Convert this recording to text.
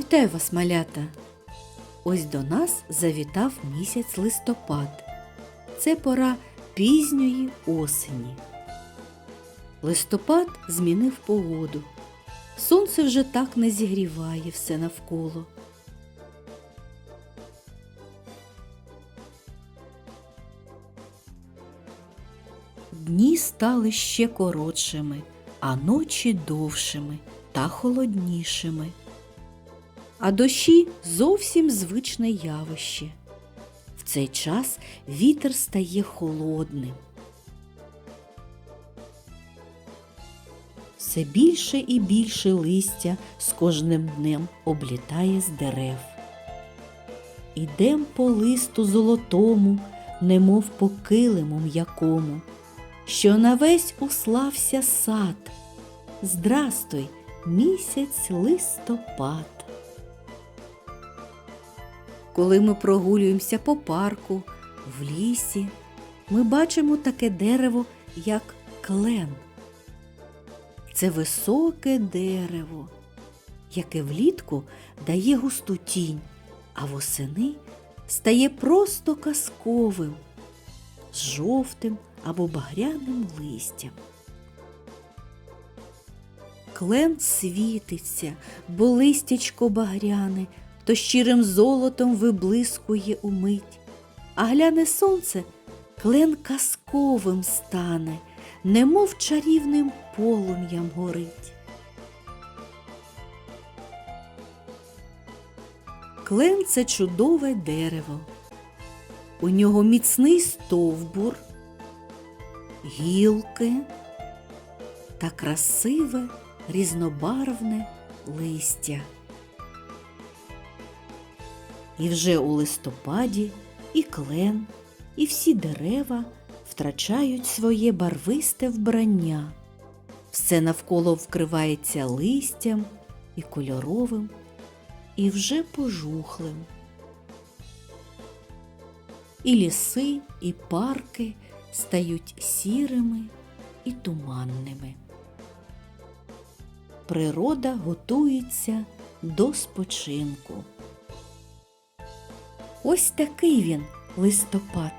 Вітаю вас, малята! Ось до нас завітав місяць листопад. Це пора пізньої осені. Листопад змінив погоду. Сонце вже так не зігріває все навколо. Дні стали ще коротшими, а ночі довшими та холоднішими. А дощі зовсім звичне явище. В цей час вітер стає холодним. Все більше і більше листя з кожним днем облітає з дерев. Ідем по листу золотому, немов по килиму м'якому, що на весь услався сад. Здрастуй, місяць листопад. Коли ми прогулюємося по парку, в лісі, ми бачимо таке дерево, як клен. Це високе дерево, яке влітку дає густу тінь, а восени стає просто казковим, з жовтим або багряним листям. Клен світиться, бо листячко багряне, то щирим золотом виблискує умить, а гляне сонце, клен казковим стане, немов чарівним полум'ям горить. Клен це чудове дерево. У нього міцний стовбур, гілки та красиве різнобарвне листя. І вже у листопаді і клен, і всі дерева втрачають своє барвисте вбрання. Все навколо вкривається листям і кольоровим, і вже пожухлим. І ліси, і парки стають сірими і туманними. Природа готується до спочинку. Ось такий він листопад.